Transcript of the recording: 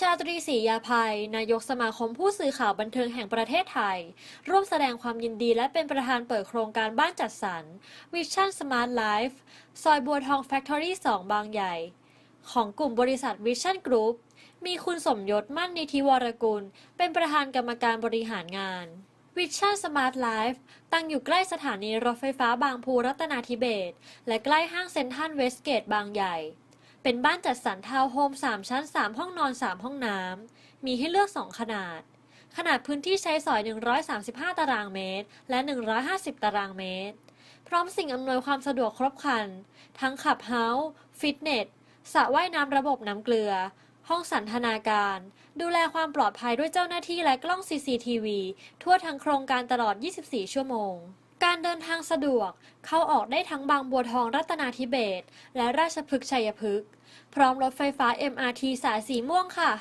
ชาตรีศรียาภัย นายกสมาคมผู้สื่อข่าวบันเทิงแห่งประเทศไทย ร่วมแสดงความยินดีและเป็นประธานเปิดโครงการบ้านจัดสรร Vision Smart Life ซอยบัวทอง Factory 2บางใหญ่ ของกลุ่มบริษัท Vision Group มีคุณสมยศมั่นนิธิวรกุล เป็นประธานกรรมการบริหารงาน Vision Smart Life ตั้งอยู่ใกล้สถานีรถไฟฟ้าบางพูรัตนาธิเบศและใกล้ห้างเซ็นทรัลเวสเกตบางใหญ่ เป็นบ้านจัดสรรทาวน์โฮม 3 ชั้น 3 ห้องนอน 3 ห้องน้ำ มีให้เลือก 2 ขนาด ขนาดพื้นที่ใช้สอย 135 ตารางเมตร และ 150 ตารางเมตร พร้อมสิ่งอำนวยความสะดวกครบครัน ทั้งขับเฮาส์ฟิตเนสสระว่ายน้ำระบบน้ำเกลือ ห้องสันทนาการ ดูแลความปลอดภัยด้วยเจ้าหน้าที่และกล้อง CCTV ทั่วทั้งโครงการตลอด 24 ชั่วโมง การเดินทางสะดวกเข้าออกได้ทั้งบางบัวทองรัตนาธิเบศและราชพฤกษ์ชัยพฤกษ์พร้อมรถไฟฟ้า MRT สายสีม่วงค่ะ